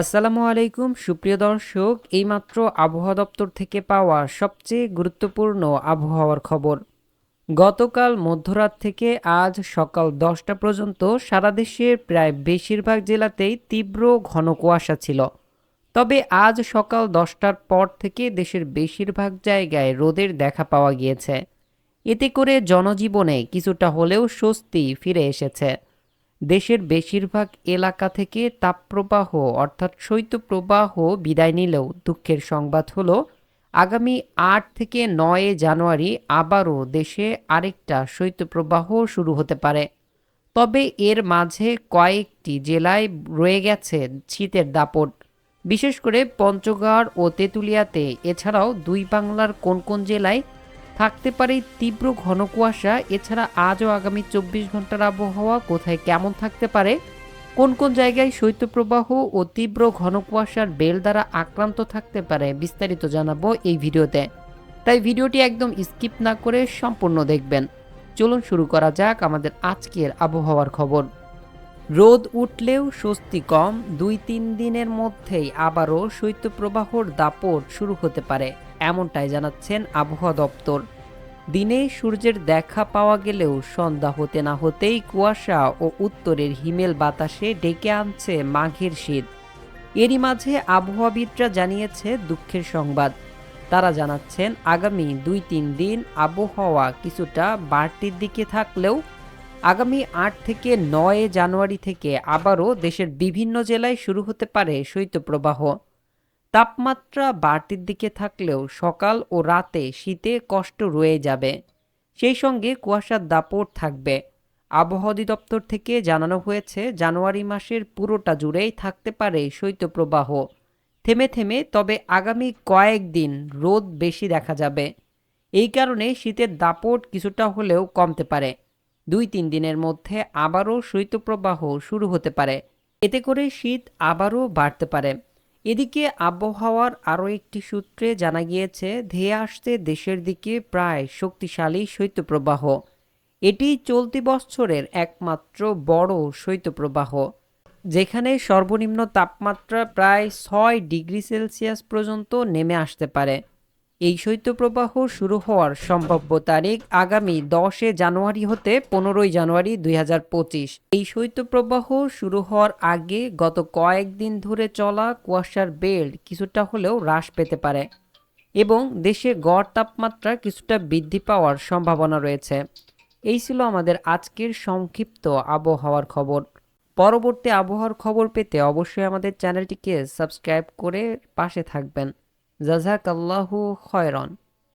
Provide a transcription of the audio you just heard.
আসসালামু আলাইকুম, সুপ্রিয় দর্শক, এইমাত্র আবহাওয়া দপ্তর থেকে পাওয়া সবচেয়ে গুরুত্বপূর্ণ আবহাওয়ার খবর। গতকাল মধ্যরাত থেকে আজ সকাল দশটা পর্যন্ত সারা দেশের প্রায় বেশিরভাগ জেলাতেই তীব্র ঘন কুয়াশা ছিল। তবে আজ সকাল দশটার পর থেকে দেশের বেশিরভাগ জায়গায় রোদের দেখা পাওয়া গিয়েছে। এতে করে জনজীবনে কিছুটা হলেও স্বস্তি ফিরে এসেছে। দেশের বেশিরভাগ এলাকা থেকে তাপপ্রবাহ, অর্থাৎ শৈত্যপ্রবাহ বিদায় নিলেও দুঃখের সংবাদ হলো, আগামী আট থেকে নয় জানুয়ারি আবারও দেশে আরেকটা শৈত্যপ্রবাহ শুরু হতে পারে। তবে এর মাঝে কয়েকটি জেলায় রয়ে গেছে শীতের দাপট। বিশেষ করে পঞ্চগড় ও তেঁতুলিয়াতে, এছাড়াও দুই বাংলার কোন কোন জেলায় থাকতে পারে তীব্র ঘন কুয়াশা। এছাড়া আজও আগামী চব্বিশ ঘণ্টার আবহাওয়া কোথায় কেমন থাকতে পারে? কোন কোন জায়গায় শৈত্যপ্রবাহ ও তীব্র ঘন কুয়াশার বেল দ্বারা আক্রান্ত থাকতে পারে বিস্তারিত জানাব এই ভিডিওতে। তাই ভিডিওটি একদম স্কিপ না করে সম্পূর্ণ দেখবেন। চলুন শুরু করা যাক আমাদের আজকের আবহাওয়ার খবর। রোদ উঠলেও স্বস্তি কম। দুই তিন দিনের মধ্যেই আবারও শৈত্যপ্রবাহর দাপট শুরু হতে পারে। এমনটাই জানাচ্ছেন আবহাওয়া দপ্তর। দিনে সূর্যের দেখা পাওয়া গেলেও সন্ধ্যা হতে না হতেই কুয়াশা ও উত্তরের হিমেল বাতাসে ডেকে আনছে মাঘের শীত। এরই মাঝে আবহাওয়াবিদরা জানিয়েছে দুঃখের সংবাদ। তারা জানাচ্ছেন, আগামী দুই তিন দিন আবহাওয়া কিছুটা বাড়তির দিকে থাকলেও আগামী আট থেকে নয় জানুয়ারি থেকে আবারও দেশের বিভিন্ন জেলায় শুরু হতে পারে শৈত্যপ্রবাহ। তাপমাত্রা বাড়তির দিকে থাকলেও সকাল ও রাতে শীতে কষ্ট রয়ে যাবে। সেই সঙ্গে কুয়াশার দাপট থাকবে। আবহাওয়া অধিদপ্তর থেকে জানানো হয়েছে, জানুয়ারি মাসের পুরোটা জুড়েই থাকতে পারে শৈত্যপ্রবাহ। থেমে থেমে, তবে আগামী কয়েকদিন রোদ বেশি দেখা যাবে। এই কারণে শীতের দাপট কিছুটা হলেও কমতে পারে। দুই তিন দিনের মধ্যে আবারও শৈত্যপ্রবাহ শুরু হতে পারে। এতে করে শীত আবারও বাড়তে পারে। এদিকে আবহাওয়ার আরও একটি সূত্রে জানা গিয়েছে, ধেয়ে আসতে দেশের দিকে প্রায় শক্তিশালী শৈত্যপ্রবাহ। এটি চলতি বছরের একমাত্র বড় শৈত্যপ্রবাহ, যেখানে সর্বনিম্ন তাপমাত্রা প্রায় ছয় ডিগ্রি সেলসিয়াস পর্যন্ত নেমে আসতে পারে। এই শৈত্যপ্রবাহ শুরু হওয়ার সম্ভাব্য তারিখ আগামী দশে জানুয়ারি হতে পনেরোই জানুয়ারি দুই হাজার পঁচিশ। এই শৈত্যপ্রবাহ শুরু হওয়ার আগে গত কয়েকদিন ধরে চলা কুয়াশার বেল্ট কিছুটা হলেও হ্রাস পেতে পারে এবং দেশে গড় তাপমাত্রা কিছুটা বৃদ্ধি পাওয়ার সম্ভাবনা রয়েছে। এই ছিল আমাদের আজকের সংক্ষিপ্ত আবহাওয়ার খবর। পরবর্তী আবহাওয়ার খবর পেতে অবশ্যই আমাদের চ্যানেলটিকে সাবস্ক্রাইব করে পাশে থাকবেন। জাজাক আল্লাহু খয়ৰণ